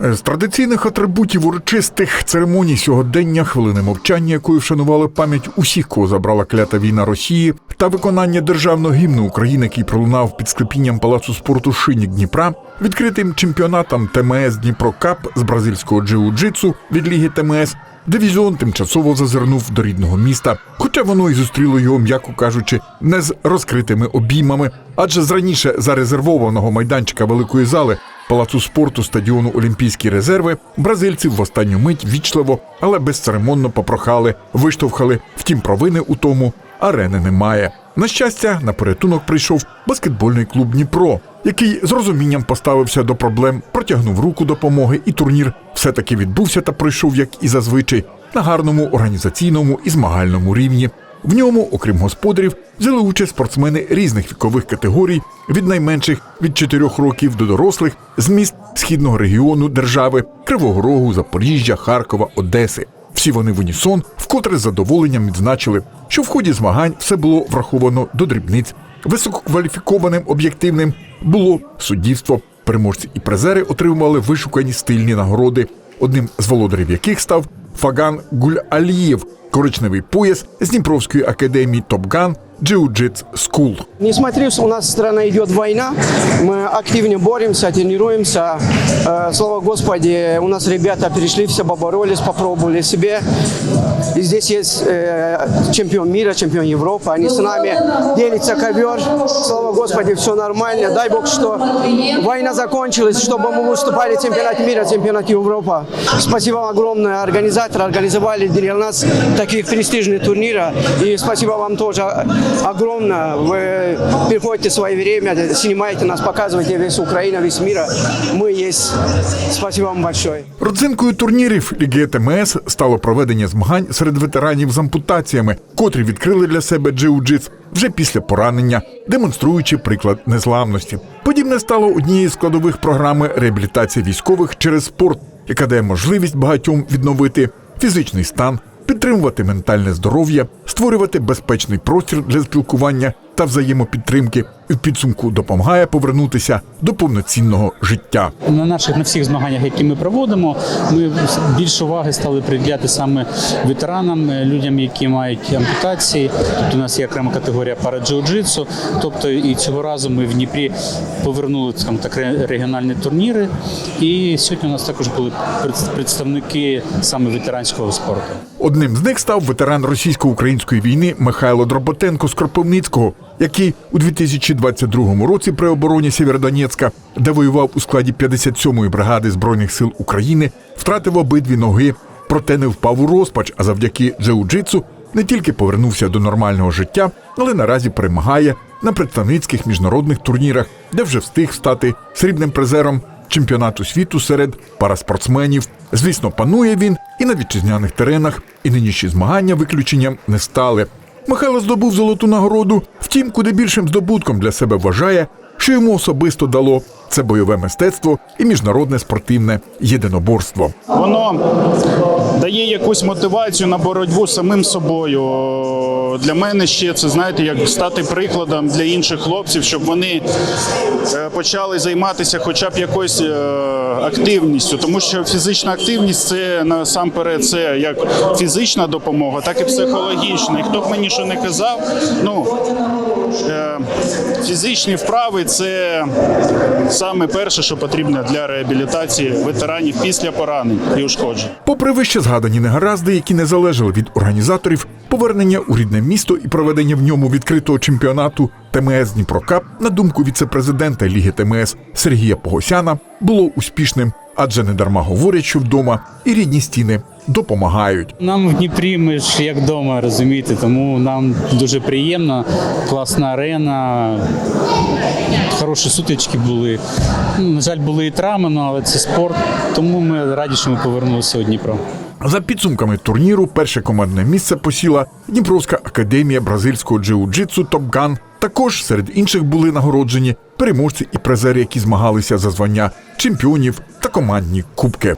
З традиційних атрибутів урочистих церемоній сьогодення, хвилини мовчання, якою вшанували пам'ять усіх, кого забрала клята війна Росії, та виконання державного гімну України, який пролунав під склепінням палацу спорту Шинік Дніпра, відкритим чемпіонатом ТМС Дніпро-Кап з бразильського джиу-джитсу від ліги ТМС. Дивізіон тимчасово зазирнув до рідного міста, хоча воно і зустріло його, м'яко кажучи, не з розкритими обіймами, адже з раніше зарезервованого майданчика великої зали палацу спорту стадіону Олімпійські резерви бразильців в останню мить вічливо, але безцеремонно попрохали, виштовхали. Втім, провини у тому арени немає. На щастя, на порятунок прийшов баскетбольний клуб Дніпро, який з розумінням поставився до проблем, протягнув руку допомоги, і турнір все-таки відбувся та пройшов, як і зазвичай, на гарному організаційному і змагальному рівні. В ньому, окрім господарів, взяли участь спортсмени різних вікових категорій, від найменших від 4 років до дорослих з міст східного регіону держави Кривого Рогу, Запоріжжя, Харкова, Одеси. Всі вони в унісон вкотре з задоволенням відзначили, що в ході змагань все було враховано до дрібниць. Висококваліфікованим об'єктивним було суддівство. Переможці і призери отримували вишукані стильні нагороди, одним з володарів яких став Фаган Гуль-Алієв, коричневий пояс з Дніпровської академії Топган Jiu-Jitsu School. Несмотря у нас страна идет война, мы активно боремся, тренируемся. Э, Слава Господи, у нас ребята перешли, все поборолись, попробовали себе. И здесь есть э, чемпион мира, чемпион Европы. Они с нами делятся ковер. Слава Господи, все нормально. Дай Бог, что война закончилась, чтобы мы выступали в чемпионате мира, чемпионате Европы. Спасибо вам огромное. Организаторы организовали для нас таких престижных турниров. И спасибо вам тоже огромное. Вы приходите в свое время, снимаете нас, показываете весь Украина, весь мир. Мы есть. Спасибо вам большое. Родзинкою турнірів Ліги ТМС стало проведення змагань серед ветеранів з ампутаціями, котрі відкрили для себе джиу-джитс вже після поранення, демонструючи приклад незламності. Подібне стало однією з складових програми реабілітації військових через спорт, яка дає можливість багатьом відновити фізичний стан, підтримувати ментальне здоров'я, створювати безпечний простір для спілкування та взаємопідтримки. І в підсумку допомагає повернутися до повноцінного життя. На наших на всіх змаганнях, які ми проводимо, ми більше уваги стали приділяти саме ветеранам, е, людям, які мають ампутації. Тобто у нас є окрема категорія параджиу-джитсу. Тобто і цього разу ми в Дніпрі повернули скажімо так регіональні турніри. І сьогодні у нас також були представники саме ветеранського спорту. Одним з них став ветеран російсько-української війни Михайло Дроботенко з Кропивницького, який у 2022 році при обороні Сєвєродонецька, де воював у складі 57-ї бригади збройних сил України, втратив обидві ноги, проте не впав у розпач, а завдяки джиу-джитсу не тільки повернувся до нормального життя, але наразі перемагає на представницьких міжнародних турнірах, де вже встиг стати срібним призером чемпіонату світу серед параспортсменів. Звісно, панує він і на вітчизняних теренах, і нинішні змагання виключенням не стали. Михайло здобув золоту нагороду. Втім, куди більшим здобутком для себе вважає, що йому особисто дало це бойове мистецтво і міжнародне спортивне єдиноборство. Воно дає якусь мотивацію на боротьбу самим собою. Для мене ще це знаєте, як стати прикладом для інших хлопців, щоб вони е, почали займатися хоча б якоюсь е, активністю, тому що фізична активність це насамперед це як фізична допомога, так і психологічна. І хто б мені що не казав, ну е, фізичні вправи це саме перше, що потрібно для реабілітації ветеранів після поранень і ушкоджень. Попри вище згадані негаразди, які не залежали від організаторів, повернення у рідне місто і проведення в ньому відкритого чемпіонату ТМС Дніпрокап, на думку віце-президента Ліги ТМС Сергія Погосяна, було успішним, адже недарма говорять, що вдома і рідні стіни допомагають. Нам в Дніпрі ми ж як вдома, розумієте, тому нам дуже приємно. Класна арена, хороші сутички були. Ну, на жаль, були і травми, ну, але це спорт. Тому ми раді, що ми повернулися у Дніпро. За підсумками турніру, перше командне місце посіла Дніпровська академія бразильського джиу-джитсу Топган. Також серед інших були нагороджені переможці і призери, які змагалися за звання чемпіонів та командні кубки.